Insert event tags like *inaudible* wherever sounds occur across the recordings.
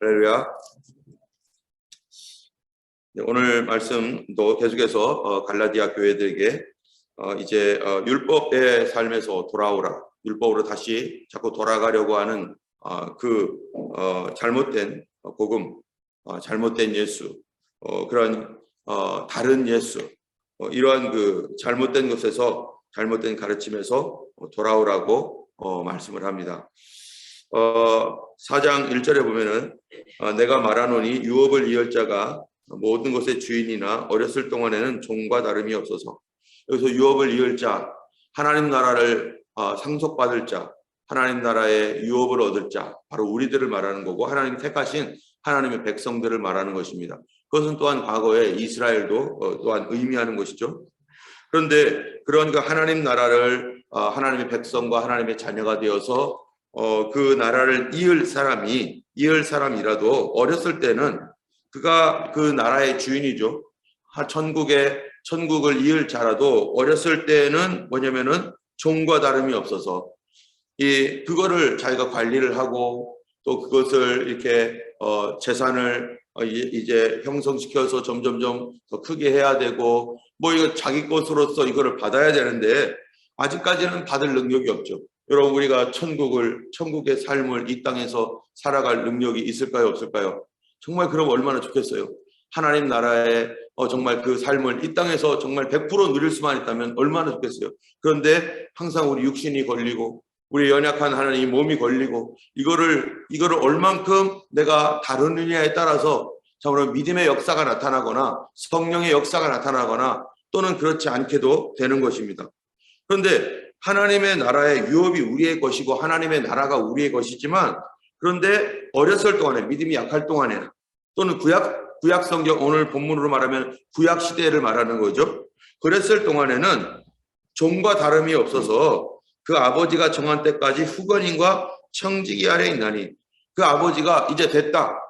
할렐루야. 네, 오늘 말씀도 계속해서 어, 갈라디아 교회들에게 어, 이제 어, 율법의 삶에서 돌아오라, 율법으로 다시 자꾸 돌아가려고 하는 어, 그 어, 잘못된 어, 복음, 어, 잘못된 예수, 어, 그런 어, 다른 예수, 어, 이러한 그 잘못된 것에서 잘못된 가르침에서 어, 돌아오라고 어, 말씀을 합니다. 어, 4장 1절에 보면은 어, 내가 말하노니 유업을 이을 자가 모든 것의 주인이나 어렸을 동안에는 종과 다름이 없어서 여기서 유업을 이을 자 하나님 나라를 어, 상속받을 자 하나님 나라의 유업을 얻을 자 바로 우리들을 말하는 거고 하나님 택하신 하나님의 백성들을 말하는 것입니다. 그것은 또한 과거에 이스라엘도 어, 또한 의미하는 것이죠. 그런데 그런 그 하나님 나라를 어, 하나님의 백성과 하나님의 자녀가 되어서 어, 그 나라를 이을 사람이 이을 사람이라도 어렸을 때는 그가 그 나라의 주인이죠. 하- 천국의 천국을 이을 자라도 어렸을 때는 뭐냐면은 종과 다름이 없어서 이 그거를 자기가 관리를 하고 또 그것을 이렇게 어, 재산을 어, 이- 이제 형성시켜서 점점점 더 크게 해야 되고 뭐 이거 자기 것으로서 이거를 받아야 되는데 아직까지는 받을 능력이 없죠. 여러분 우리가 천국을 천국의 삶을 이 땅에서 살아갈 능력이 있을까요 없을까요? 정말 그럼 얼마나 좋겠어요. 하나님 나라의 어, 정말 그 삶을 이 땅에서 정말 100% 누릴 수만 있다면 얼마나 좋겠어요. 그런데 항상 우리 육신이 걸리고 우리 연약한 하나님 몸이 걸리고 이거를 이거를 얼만큼 내가 다루느냐에 따라서 참으로 믿음의 역사가 나타나거나 성령의 역사가 나타나거나 또는 그렇지 않게도 되는 것입니다. 그런데 하나님의 나라의 유업이 우리의 것이고 하나님의 나라가 우리의 것이지만 그런데 어렸을 동안에 믿음이 약할 동안에는 또는 구약 구약 성경 오늘 본문으로 말하면 구약 시대를 말하는 거죠. 그랬을 동안에는 종과 다름이 없어서 그 아버지가 정한 때까지 후건인과 청지기 아래 있나니 그 아버지가 이제 됐다.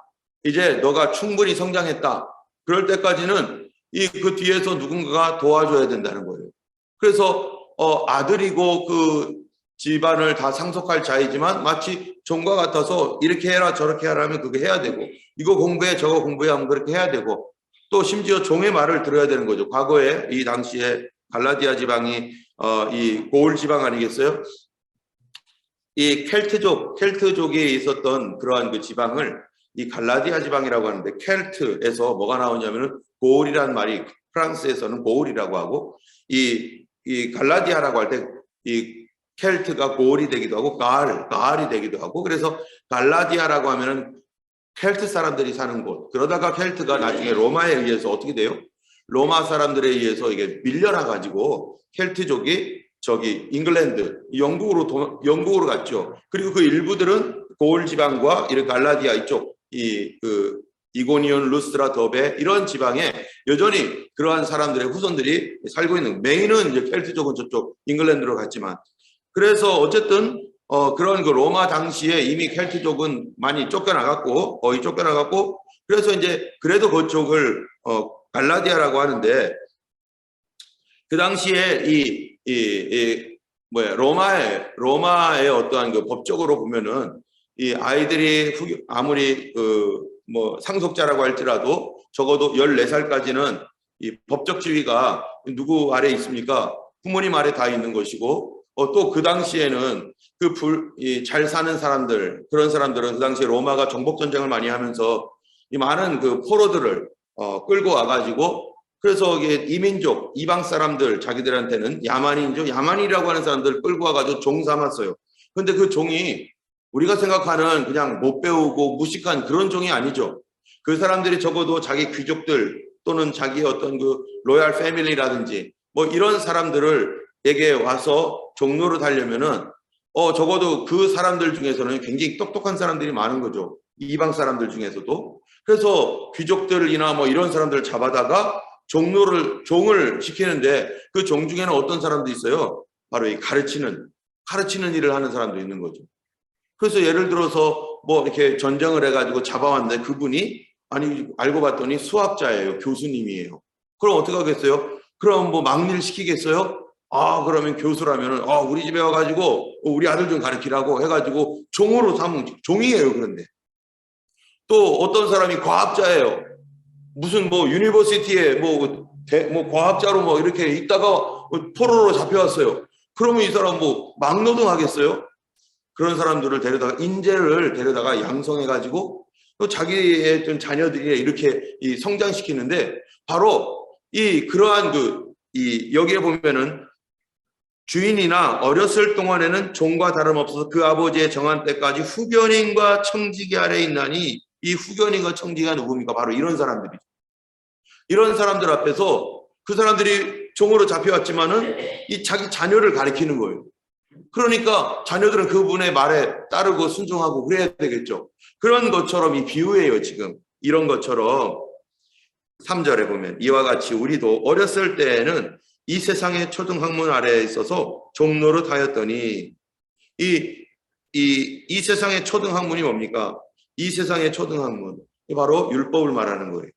이제 너가 충분히 성장했다. 그럴 때까지는 이 그 뒤에서 누군가가 도와줘야 된다는 거예요. 그래서 어, 아들이고 그 집안을 다 상속할 자이지만 마치 종과 같아서 이렇게 해라 저렇게 하라 하면 그게 해야 되고 이거 공부해 저거 공부해 하면 그렇게 해야 되고 또 심지어 종의 말을 들어야 되는 거죠. 과거에 이 당시에 갈라디아 지방이 어, 이 고을 지방 아니겠어요? 이 켈트족, 켈트족에 있었던 그러한 그 지방을 이 갈라디아 지방이라고 하는데 켈트에서 뭐가 나오냐면은 고을이라는 말이 프랑스에서는 고을이라고 하고 이, 이 갈라디아라고 할 때 이 켈트가 고을이 되기도 하고 가을, 가을이 되기도 하고 그래서 갈라디아라고 하면은 켈트 사람들이 사는 곳 그러다가 켈트가 나중에 로마에 의해서 어떻게 돼요? 로마 사람들에 의해서 이게 밀려나 가지고 켈트족이 저기 잉글랜드 영국으로 도, 영국으로 갔죠. 그리고 그 일부들은 고을 지방과 이런 갈라디아 이쪽 이 그 이고니온 루스트라 더베 이런 지방에 여전히 그러한 사람들의 후손들이 살고 있는 메인은 이제 켈트족은 저쪽 잉글랜드로 갔지만. 그래서 어쨌든 어 그런 그 로마 당시에 이미 켈트족은 많이 쫓겨나갔고 거의 쫓겨나갔고 그래서 이제 그래도 그쪽을 어 갈라디아라고 하는데 그 당시에 이, 이, 이 뭐야 로마의 로마의 어떠한 그 법적으로 보면은 이 아이들이 후- 아무리 그 뭐 상속자라고 할지라도 적어도 14살까지는 이 법적 지위가 누구 아래 있습니까? 부모님 아래 다 있는 것이고 어, 또 그 당시에는 그 불, 이잘 사는 사람들 그런 사람들은 그 당시에 로마가 정복 전쟁을 많이 하면서 이 많은 그 포로들을 어, 끌고 와가지고 그래서 이게 이민족 이방 사람들 자기들한테는 야만인죠 야만이라고 하는 사람들 끌고 와가지고 종 삼았어요. 근데 그 종이 우리가 생각하는 그냥 못 배우고 무식한 그런 종이 아니죠. 그 사람들이 적어도 자기 귀족들 또는 자기 어떤 그 로얄 패밀리라든지 뭐 이런 사람들을에게 와서 종로를 달려면은 어 적어도 그 사람들 중에서는 굉장히 똑똑한 사람들이 많은 거죠. 이방 사람들 중에서도 그래서 귀족들이나 뭐 이런 사람들을 잡아다가 종로를 종을 시키는데 그 종 중에는 어떤 사람도 있어요. 바로 이 가르치는 가르치는 일을 하는 사람도 있는 거죠. 그래서 예를 들어서 뭐 이렇게 전쟁을 해가지고 잡아왔는데 그분이 아니 알고 봤더니 수학자예요, 교수님이에요. 그럼 어떻게 하겠어요? 그럼 뭐 막일 시키겠어요? 아 그러면 교수라면은 아 우리 집에 와가지고 어, 우리 아들 좀 가르치라고 해가지고 종으로 삼은 종이에요 그런데 또 어떤 사람이 과학자예요. 무슨 뭐 유니버시티에 뭐, 대- 뭐 과학자로 뭐 이렇게 있다가 뭐 포로로 잡혀왔어요. 그러면 이 사람 뭐 막노동 하겠어요? 그런 사람들을 데려다가 인재를 데려다가 양성해 가지고 또 자기의 좀 자녀들이 이렇게 이 성장시키는데 바로 이 그러한 그 이 여기에 보면은 주인이나 어렸을 동안에는 종과 다름없어서 그 아버지의 정한 때까지 후견인과 청지기 아래 있나니 이 후견인과 청지기가 누굽니까? 바로 이런 사람들이죠. 이런 사람들 앞에서 그 사람들이 종으로 잡혀왔지만은 이 자기 자녀를 가리키는 거예요. 그러니까 자녀들은 그분의 말에 따르고 순종하고 그래야 되겠죠. 그런 것처럼 이 비유예요, 지금. 이런 것처럼 3절에 보면 이와 같이 우리도 어렸을 때에는 이 세상의 초등학문 아래에 있어서 종로를 하였더니 이, 이, 이 세상의 초등학문이 뭡니까? 이 세상의 초등학문. 이 바로 율법을 말하는 거예요.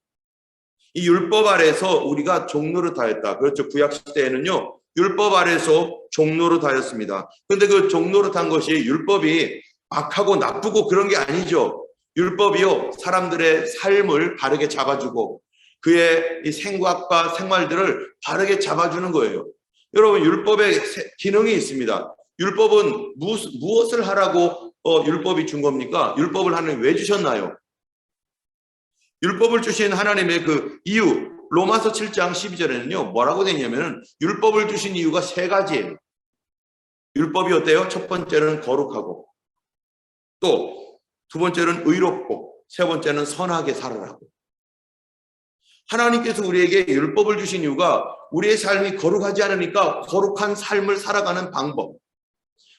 이 율법 아래에서 우리가 종로를 하였다. 그렇죠. 구약 시대에는요. 율법 아래에서 종로를 하였습니다. 근데 그 종로를 탄 것이 율법이 악하고 나쁘고 그런 게 아니죠. 율법이요. 사람들의 삶을 바르게 잡아주고 그의 이 생각과 생활들을 바르게 잡아주는 거예요. 여러분 율법의 세- 기능이 있습니다. 율법은 무, 무엇 을 하라고 어, 율법이 준 겁니까? 율법을 하나님 왜 주셨나요? 율법을 주신 하나님의 그 이유 로마서 7장 12절에는요 뭐라고 되냐면은 율법을 주신 이유가 세 가지예요. 율법이 어때요? 첫 번째는 거룩하고 또 두 번째는 의롭고 세 번째는 선하게 살아라고. 하나님께서 우리에게 율법을 주신 이유가 우리의 삶이 거룩하지 않으니까 거룩한 삶을 살아가는 방법.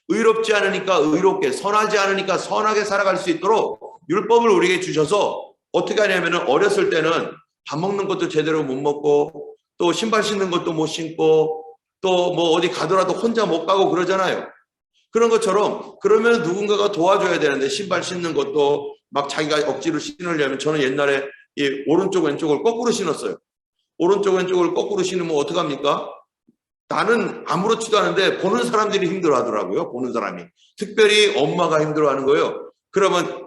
의롭지 않으니까 의롭게, 선하지 않으니까 선하게 살아갈 수 있도록 율법을 우리에게 주셔서 어떻게 하냐면은 어렸을 때는 밥 먹는 것도 제대로 못 먹고 또 신발 신는 것도 못 신고 또 뭐 어디 가더라도 혼자 못 가고 그러잖아요. 그런 것처럼 그러면 누군가가 도와줘야 되는데 신발 신는 것도 막 자기가 억지로 신으려면 저는 옛날에 이 오른쪽 왼쪽을 거꾸로 신었어요. 오른쪽 왼쪽을 거꾸로 신으면 어떡합니까? 나는 아무렇지도 않은데 보는 사람들이 힘들어 하더라고요. 보는 사람이. 특별히 엄마가 힘들어 하는 거예요. 그러면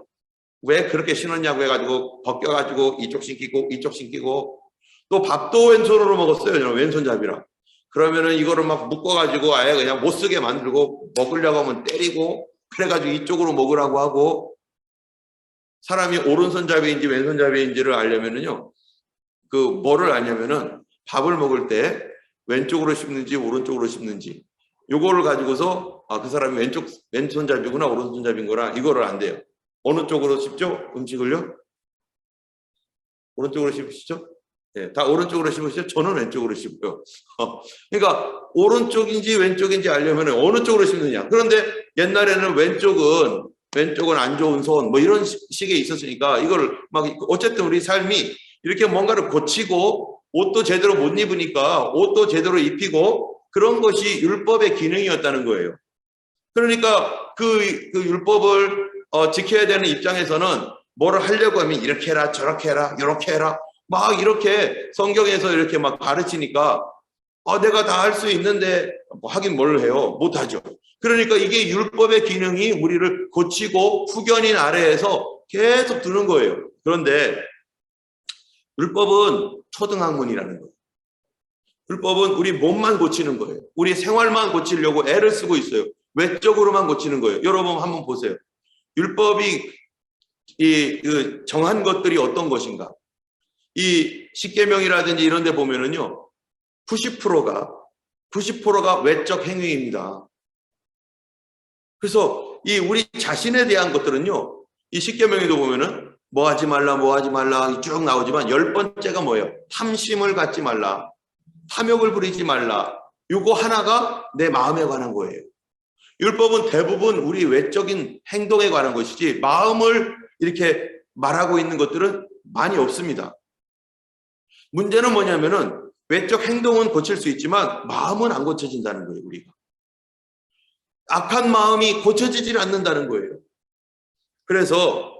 왜 그렇게 신었냐고 해가지고 벗겨가지고 이쪽 신기고 이쪽 신기고 또 밥도 왼손으로 먹었어요. 저는 왼손잡이랑. 그러면은 이거를 막 묶어가지고 아예 그냥 못 쓰게 만들고 먹으려고 하면 때리고 그래가지고 이쪽으로 먹으라고 하고 사람이 오른손잡이인지 왼손잡이인지를 알려면은요. 그 뭐를 아냐면은 밥을 먹을 때 왼쪽으로 씹는지 오른쪽으로 씹는지 요거를 가지고서 아 그 사람이 왼쪽 왼손잡이구나 오른손잡이구나 이거를 안 돼요. 어느 쪽으로 씹죠? 음식을요? 오른쪽으로 씹으시죠? 네, 다 오른쪽으로 씹으시죠? 저는 왼쪽으로 씹어요. 어, *laughs* 그러니까 오른쪽인지 왼쪽인지 알려면 어느 쪽으로 씹느냐. 그런데 옛날에는 왼쪽은 왼쪽은 안 좋은 손 뭐 이런 시- 식에 있었으니까 이걸 막 어쨌든 우리 삶이 이렇게 뭔가를 고치고 옷도 제대로 못 입으니까 옷도 제대로 입히고 그런 것이 율법의 기능이었다는 거예요. 그러니까 그, 그 율법을 어, 지켜야 되는 입장에서는 뭐를 하려고 하면 이렇게 해라 저렇게 해라 이렇게 해라 막 이렇게 성경에서 이렇게 막 가르치니까 아, 내가 다 할 수 있는데 뭐 하긴 뭘 해요 못하죠. 그러니까 이게 율법의 기능이 우리를 고치고 후견인 아래에서 계속 두는 거예요. 그런데 율법은 초등학문이라는 거예요. 율법은 우리 몸만 고치는 거예요. 우리 생활만 고치려고 애를 쓰고 있어요. 외적으로만 고치는 거예요. 여러분 한번 보세요. 율법이 이, 그 정한 것들이 어떤 것인가? 이 십계명이라든지 이런 데 보면은요. 90%가 90%가 외적 행위입니다. 그래서 이 우리 자신에 대한 것들은요. 이 십계명에도 보면은 뭐 하지 말라 뭐 하지 말라 쭉 나오지만 열 번째가 뭐예요? 탐심을 갖지 말라. 탐욕을 부리지 말라. 요거 하나가 내 마음에 관한 거예요. 율법은 대부분 우리 외적인 행동에 관한 것이지 마음을 이렇게 말하고 있는 것들은 많이 없습니다. 문제는 뭐냐면은 외적 행동은 고칠 수 있지만 마음은 안 고쳐진다는 거예요, 우리가. 악한 마음이 고쳐지질 않는다는 거예요. 그래서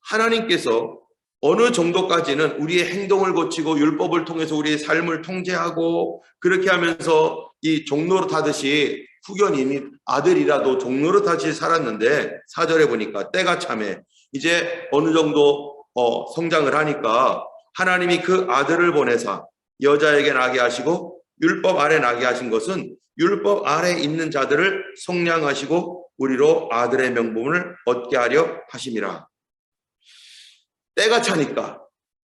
하나님께서 어느 정도까지는 우리의 행동을 고치고 율법을 통해서 우리의 삶을 통제하고 그렇게 하면서 이 종로로 타듯이 후견인이 아들이라도 종로로 타듯이 살았는데 사절에 보니까 때가 참에 이제 어느 정도 어, 성장을 하니까 하나님이 그 아들을 보내사 여자에게 나게 하시고 율법 아래 나게 하신 것은 율법 아래 있는 자들을 성량하시고 우리로 아들의 명분을 얻게 하려 하심이라. 때가 차니까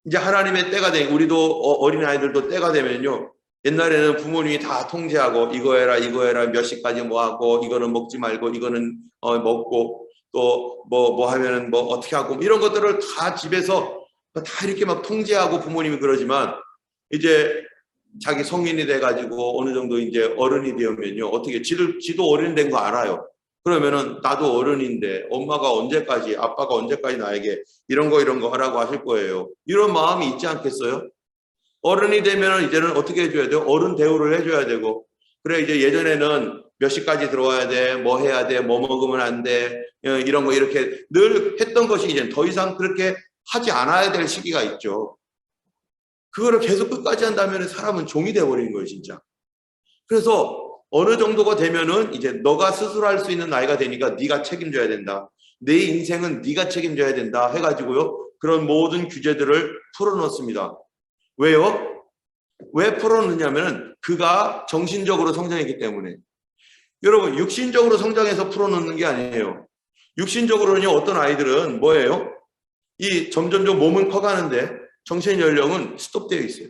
이제 하나님의 때가 되 우리도 어, 어린 아이들도 때가 되면요. 옛날에는 부모님이 다 통제하고 이거 해라 이거 해라 몇 시까지 뭐 하고 이거는 먹지 말고 이거는 어, 먹고 또뭐뭐 하면은 뭐 어떻게 하고 이런 것들을 다 집에서 다 이렇게 막 통제하고 부모님이 그러지만 이제 자기 성인이 돼 가지고 어느 정도 이제 어른이 되면요 어떻게 지를 지도 어른 된 거 알아요. 그러면은 나도 어른인데 엄마가 언제까지 아빠가 언제까지 나에게 이런 거 이런 거 하라고 하실 거예요. 이런 마음이 있지 않겠어요? 어른이 되면 이제는 어떻게 해줘야 돼요? 어른 대우를 해줘야 되고 그래 이제 예전에는 몇 시까지 들어와야 돼, 뭐 해야 돼, 뭐 먹으면 안 돼, 어, 이런 거 이렇게 늘 했던 것이 이제 더 이상 그렇게 하지 않아야 될 시기가 있죠. 그거를 계속 끝까지 한다면 사람은 종이 되어버리는 거예요, 진짜. 그래서 어느 정도가 되면은 이제 너가 스스로 할 수 있는 나이가 되니까 네가 책임져야 된다. 내 인생은 네가 책임져야 된다 해가지고요. 그런 모든 규제들을 풀어놓습니다. 왜요? 왜 풀어놓냐면은 그가 정신적으로 성장했기 때문에. 여러분, 육신적으로 성장해서 풀어놓는 게 아니에요. 육신적으로는요, 어떤 아이들은 뭐예요? 이 점점점 몸은 커가는데 정신 연령은 스톱되어 있어요.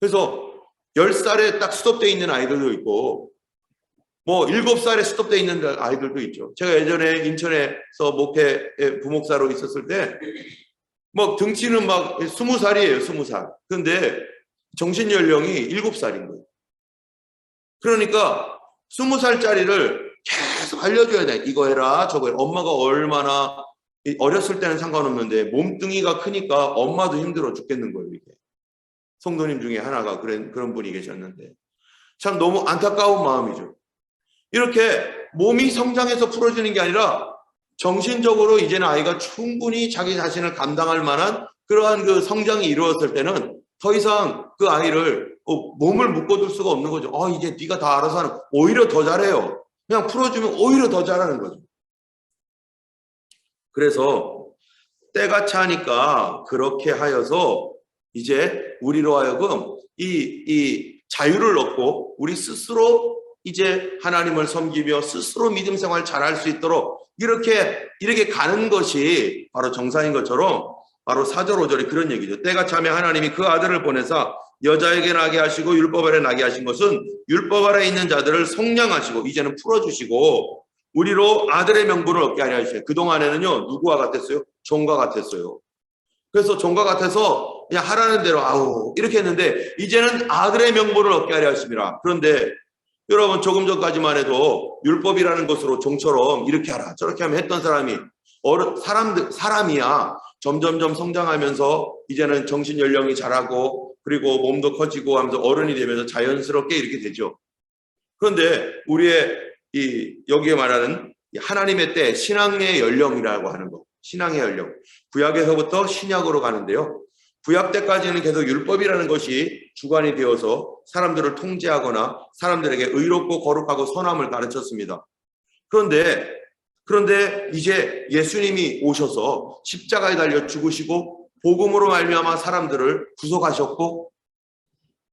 그래서 10살에 딱 스톱되어 있는 아이들도 있고, 뭐 7살에 스톱되어 있는 아이들도 있죠. 제가 예전에 인천에서 목회 부목사로 있었을 때, 뭐 등치는 막 20살이에요, 20살. 근데 정신 연령이 7살인 거예요. 그러니까 20살짜리를 계속 알려줘야 돼. 이거 해라, 저거 해라. 엄마가 얼마나 어렸을 때는 상관없는데 몸뚱이가 크니까 엄마도 힘들어 죽겠는 거예요, 이게. 성도님 중에 하나가 그런, 그런 분이 계셨는데. 참 너무 안타까운 마음이죠. 이렇게 몸이 성장해서 풀어지는 게 아니라 정신적으로 이제는 아이가 충분히 자기 자신을 감당할 만한 그러한 그 성장이 이루어졌을 때는 더 이상 그 아이를 어, 몸을 묶어둘 수가 없는 거죠. 아, 이제 네가 다 알아서 하는, 오히려 더 잘해요. 그냥 풀어주면 오히려 더 잘하는 거죠. 그래서 때가 차니까 그렇게 하여서 이제 우리로 하여금 이, 이 자유를 얻고 우리 스스로 이제 하나님을 섬기며 스스로 믿음 생활 잘할 수 있도록 이렇게 이렇게 가는 것이 바로 정상인 것처럼 바로 4절 5절이 그런 얘기죠. 때가 차면 하나님이 그 아들을 보내사 여자에게 나게 하시고 율법 아래 나게 하신 것은 율법 아래 있는 자들을 성량하시고 이제는 풀어주시고 우리로 아들의 명분을 얻게 하려 하시요 그동안에는요 누구와 같았어요? 종과 같았어요. 그래서 종과 같아서 그냥 하라는 대로 아우 이렇게 했는데 이제는 아들의 명분을 얻게 하려 하십니다. 그런데 여러분 조금 전까지만 해도 율법이라는 것으로 종처럼 이렇게 하라 저렇게 하면 했던 사람이 어른 사람들 사람이야 점점점 성장하면서 이제는 정신 연령이 자라고 그리고 몸도 커지고 하면서 어른이 되면서 자연스럽게 이렇게 되죠. 그런데 우리의 이 여기에 말하는 하나님의 때 신앙의 연령이라고 하는 거 신앙의 연령 구약에서부터 신약으로 가는데요. 구약 때까지는 계속 율법이라는 것이 주관이 되어서 사람들을 통제하거나 사람들에게 의롭고 거룩하고 선함을 가르쳤습니다. 그런데 그런데 이제 예수님이 오셔서 십자가에 달려 죽으시고 복음으로 말미암아 사람들을 구속하셨고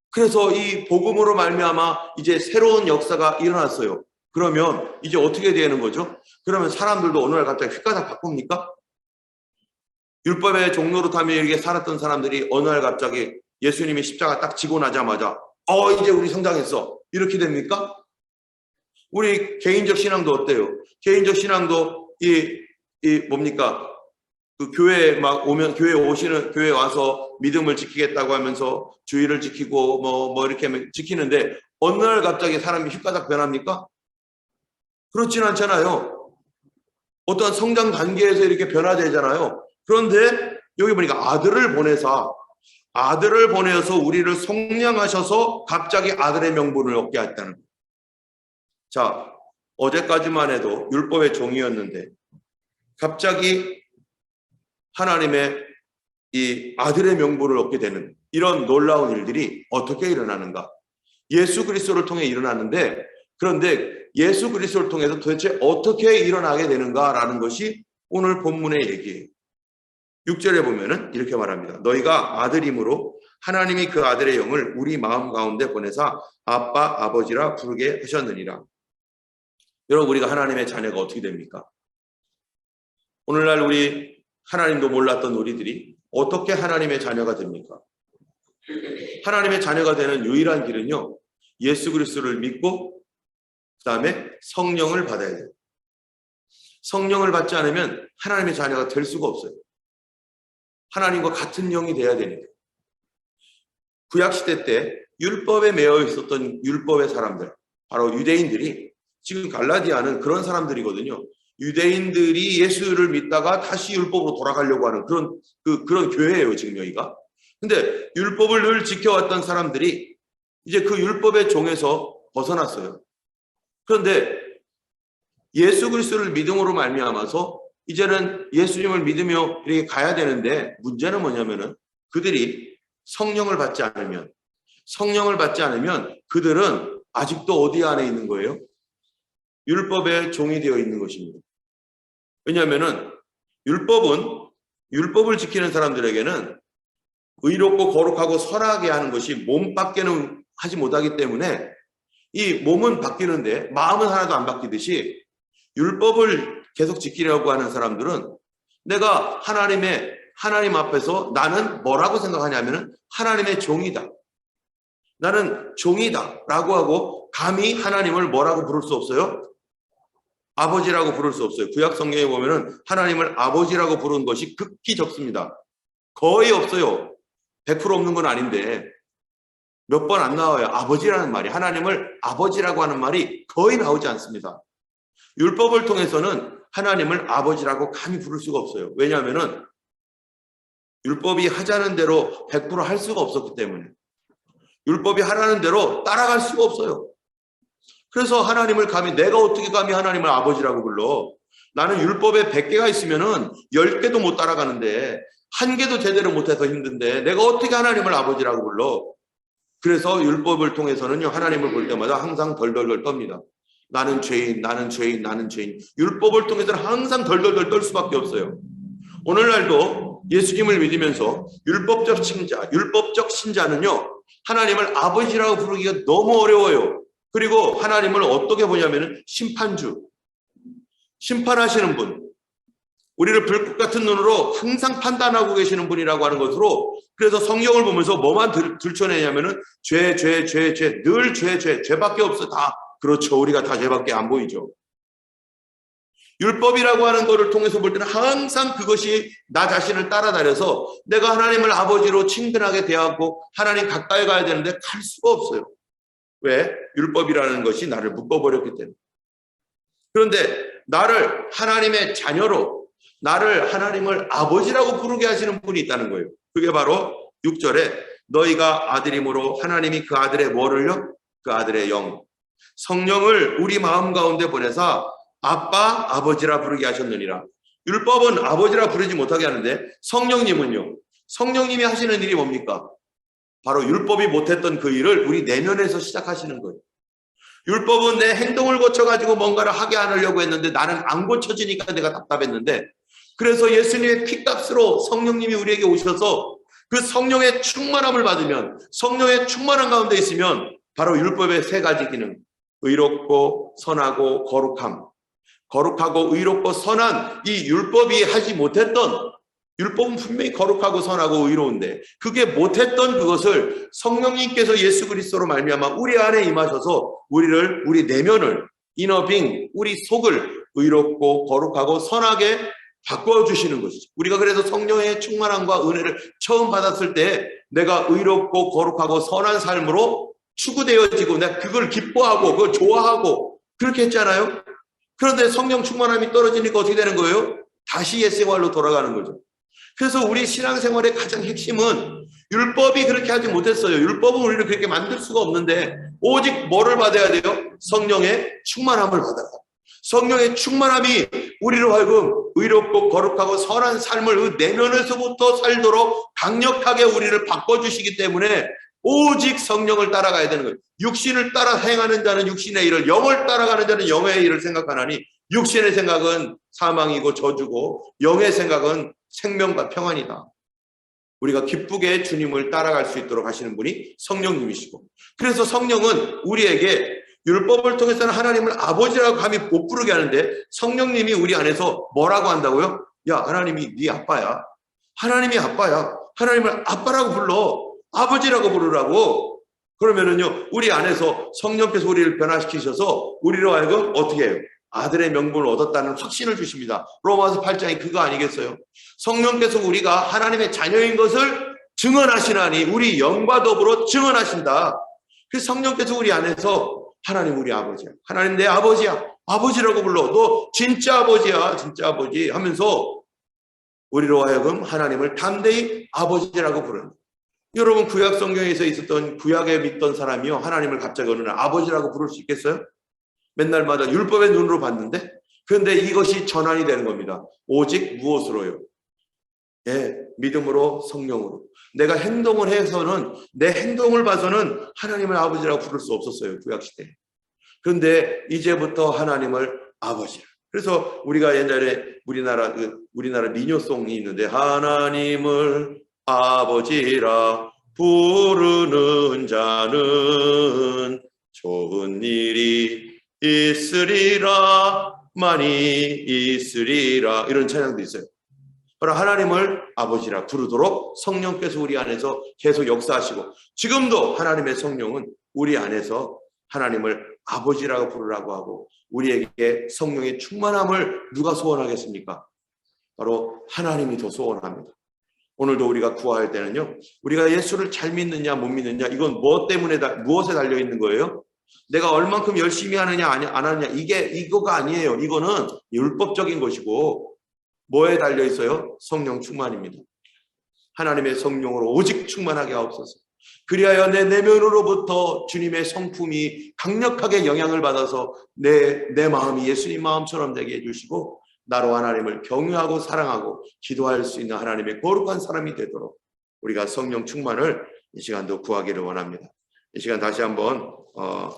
그래서 이 복음으로 말미암아 이제 새로운 역사가 일어났어요. 그러면 이제 어떻게 되는 거죠? 그러면 사람들도 어느 날 갑자기 휘가닥 바꿉니까? 율법의 종로로 타며 이렇게 살았던 사람들이 어느 날 갑자기 예수님이 십자가 딱 지고 나자마자 어 이제 우리 성장했어 이렇게 됩니까? 우리 개인적 신앙도 어때요? 개인적 신앙도 이, 이 뭡니까? 그 교회에 막 오면 교회 오시는 교회 와서 믿음을 지키겠다고 하면서 주의를 지키고 뭐뭐 뭐 이렇게 지키는데 어느 날 갑자기 사람이 휘가닥 변합니까? 그렇진 않잖아요. 어떤 성장 단계에서 이렇게 변화되잖아요. 그런데 여기 보니까 아들을 보내사 아들을 보내서 우리를 성량하셔서 갑자기 아들의 명분을 얻게 했다는 거예요. 자, 어제까지만 해도 율법의 종이었는데 갑자기 하나님의 이 아들의 명분을 얻게 되는 이런 놀라운 일들이 어떻게 일어나는가? 예수 그리스도를 통해 일어나는데 그런데 예수 그리스도를 통해서 도대체 어떻게 일어나게 되는가라는 것이 오늘 본문의 얘기예요. 6절에 보면은 이렇게 말합니다. 너희가 아들임으로 하나님이 그 아들의 영을 우리 마음 가운데 보내사 아빠 아버지라 부르게 하셨느니라. 여러분 우리가 하나님의 자녀가 어떻게 됩니까? 오늘날 우리 하나님도 몰랐던 우리들이 어떻게 하나님의 자녀가 됩니까? 하나님의 자녀가 되는 유일한 길은요. 예수 그리스도를 믿고 그 다음에 성령을 받아야 돼요. 성령을 받지 않으면 하나님의 자녀가 될 수가 없어요. 하나님과 같은 영이 돼야 되니까. 구약 시대 때 율법에 매여 있었던 율법의 사람들, 바로 유대인들이 지금 갈라디아는 그런 사람들이거든요. 유대인들이 예수를 믿다가 다시 율법으로 돌아가려고 하는 그런 그 그런 교회예요, 지금 여기가. 근데 율법을 늘 지켜왔던 사람들이 이제 그 율법의 종에서 벗어났어요. 그런데 예수 그리스도를 믿음으로 말미암아서 이제는 예수님을 믿으며 이렇게 가야 되는데 문제는 뭐냐면은 그들이 성령을 받지 않으면 성령을 받지 않으면 그들은 아직도 어디 안에 있는 거예요? 율법의 종이 되어 있는 것입니다. 왜냐하면은 율법은 율법을 지키는 사람들에게는 의롭고 거룩하고 선하게 하는 것이 몸 밖에는 하지 못하기 때문에 이 몸은 바뀌는데 마음은 하나도 안 바뀌듯이 율법을 계속 지키려고 하는 사람들은 내가 하나님의 하나님 앞에서 나는 뭐라고 생각하냐면은 하나님의 종이다. 나는 종이다 라고 하고 감히 하나님을 뭐라고 부를 수 없어요? 아버지라고 부를 수 없어요. 구약 성경에 보면은 하나님을 아버지라고 부르는 것이 극히 적습니다. 거의 없어요. 100% 없는 건 아닌데 몇 번 안 나와요. 아버지라는 말이 하나님을 아버지라고 하는 말이 거의 나오지 않습니다. 율법을 통해서는 하나님을 아버지라고 감히 부를 수가 없어요. 왜냐하면은 율법이 하자는 대로 100%할 수가 없었기 때문에 율법이 하라는 대로 따라갈 수가 없어요. 그래서 하나님을 감히 내가 어떻게 감히 하나님을 아버지라고 불러? 나는 율법에 100개가 있으면 은 10개도 못 따라가는데 한 개도 제대로 못해서 힘든데 내가 어떻게 하나님을 아버지라고 불러? 그래서 율법을 통해서는요 하나님을 볼 때마다 항상 덜덜덜 떱니다. 나는 죄인, 나는 죄인, 나는 죄인. 율법을 통해서는 항상 덜덜덜 떨 수밖에 없어요. 오늘날도 예수님을 믿으면서 율법적 신자, 율법적 신자는요 하나님을 아버지라고 부르기가 너무 어려워요. 그리고 하나님을 어떻게 보냐면은 심판주, 심판하시는 분, 우리를 불꽃 같은 눈으로 항상 판단하고 계시는 분이라고 하는 것으로 그래서 성경을 보면서 뭐만 들, 들춰내냐면은 죄, 죄, 죄, 죄, 늘 죄, 죄, 죄밖에 없어. 다 그렇죠. 우리가 다 죄밖에 안 보이죠. 율법이라고 하는 것을 통해서 볼 때는 항상 그것이 나 자신을 따라다녀서 내가 하나님을 아버지로 친근하게 대하고 하나님 가까이 가야 되는데 갈 수가 없어요. 왜? 율법이라는 것이 나를 묶어버렸기 때문에. 그런데 나를 하나님의 자녀로 나를 하나님을 아버지라고 부르게 하시는 분이 있다는 거예요. 그게 바로 6절에 너희가 아들임으로 하나님이 그 아들의 뭐를요? 그 아들의 영. 성령을 우리 마음 가운데 보내사 아빠, 아버지라 부르게 하셨느니라. 율법은 아버지라 부르지 못하게 하는데 성령님은요. 성령님이 하시는 일이 뭡니까? 바로 율법이 못했던 그 일을 우리 내면에서 시작하시는 거예요. 율법은 내 행동을 고쳐가지고 뭔가를 하게 하려고 했는데 나는 안 고쳐지니까 내가 답답했는데 그래서 예수님의 피값으로 성령님이 우리에게 오셔서 그 성령의 충만함을 받으면 성령의 충만함 가운데 있으면 바로 율법의 세 가지 기능 의롭고 선하고 거룩함 거룩하고 의롭고 선한 이 율법이 하지 못했던 율법은 분명히 거룩하고 선하고 의로운데 그게 못했던 그것을 성령님께서 예수 그리스도로 말미암아 우리 안에 임하셔서 우리를 우리 내면을 이너빙 우리 속을 의롭고 거룩하고 선하게 바꿔주시는 것이죠. 우리가 그래서 성령의 충만함과 은혜를 처음 받았을 때 내가 의롭고 거룩하고 선한 삶으로 추구되어지고 내가 그걸 기뻐하고 그걸 좋아하고 그렇게 했잖아요. 그런데 성령 충만함이 떨어지니까 어떻게 되는 거예요? 다시 옛 생활로 돌아가는 거죠. 그래서 우리 신앙생활의 가장 핵심은 율법이 그렇게 하지 못했어요. 율법은 우리를 그렇게 만들 수가 없는데 오직 뭐를 받아야 돼요? 성령의 충만함을 받아라. 성령의 충만함이 우리로 하여금 의롭고 거룩하고 선한 삶을 그 내면에서부터 살도록 강력하게 우리를 바꿔주시기 때문에 오직 성령을 따라가야 되는 거예요. 육신을 따라 행하는 자는 육신의 일을, 영을 따라가는 자는 영의 일을 생각하나니 육신의 생각은 사망이고 저주고 영의 생각은 생명과 평안이다. 우리가 기쁘게 주님을 따라갈 수 있도록 하시는 분이 성령님이시고 그래서 성령은 우리에게 율법을 통해서는 하나님을 아버지라고 감히 못 부르게 하는데 성령님이 우리 안에서 뭐라고 한다고요? 야 하나님이 네 아빠야 하나님이 아빠야 하나님을 아빠라고 불러 아버지라고 부르라고 그러면은요 우리 안에서 성령께서 우리를 변화시키셔서 우리로 하여금 어떻게 해요? 아들의 명분을 얻었다는 확신을 주십니다. 로마서 8장이 그거 아니겠어요? 성령께서 우리가 하나님의 자녀인 것을 증언하시나니 우리 영과 더불어 증언하신다. 그 성령께서 우리 안에서 하나님 우리 아버지야. 하나님 내 아버지야. 아버지라고 불러. 너 진짜 아버지야. 진짜 아버지 하면서 우리로 하여금 하나님을 담대히 아버지라고 부르는. 여러분 구약 성경에서 있었던 구약에 믿던 사람이요 하나님을 갑자기 어느 날 아버지라고 부를 수 있겠어요? 맨날마다 율법의 눈으로 봤는데 그런데 이것이 전환이 되는 겁니다. 오직 무엇으로요? 예, 믿음으로 성령으로. 내가 행동을 해서는 내 행동을 봐서는 하나님을 아버지라고 부를 수 없었어요 구약 시대. 그런데 이제부터 하나님을 아버지라. 그래서 우리가 옛날에 우리나라 그 우리나라 민요송이 있는데 하나님을 아버지라 부르는 자는 좋은 일이 있으리라 많이 있으리라 이런 찬양도 있어요. 바로 하나님을 아버지라 부르도록 성령께서 우리 안에서 계속 역사하시고 지금도 하나님의 성령은 우리 안에서 하나님을 아버지라고 부르라고 하고 우리에게 성령의 충만함을 누가 소원하겠습니까? 바로 하나님이 더 소원합니다. 오늘도 우리가 구할 때는요, 우리가 예수를 잘 믿느냐 못 믿느냐 이건 뭐 때문에 다, 무엇에 달려 있는 거예요? 내가 얼만큼 열심히 하느냐 아니 안 하느냐 이게 이거가 아니에요. 이거는 율법적인 것이고 뭐에 달려 있어요? 성령 충만입니다. 하나님의 성령으로 오직 충만하게 하옵소서. 그리하여 내 내면으로부터 주님의 성품이 강력하게 영향을 받아서 내, 내 마음이 예수님 마음처럼 되게 해주시고 나로 하나님을 경유하고 사랑하고 기도할 수 있는 하나님의 거룩한 사람이 되도록 우리가 성령 충만을 이 시간도 구하기를 원합니다. 이 시간 다시 한번 어,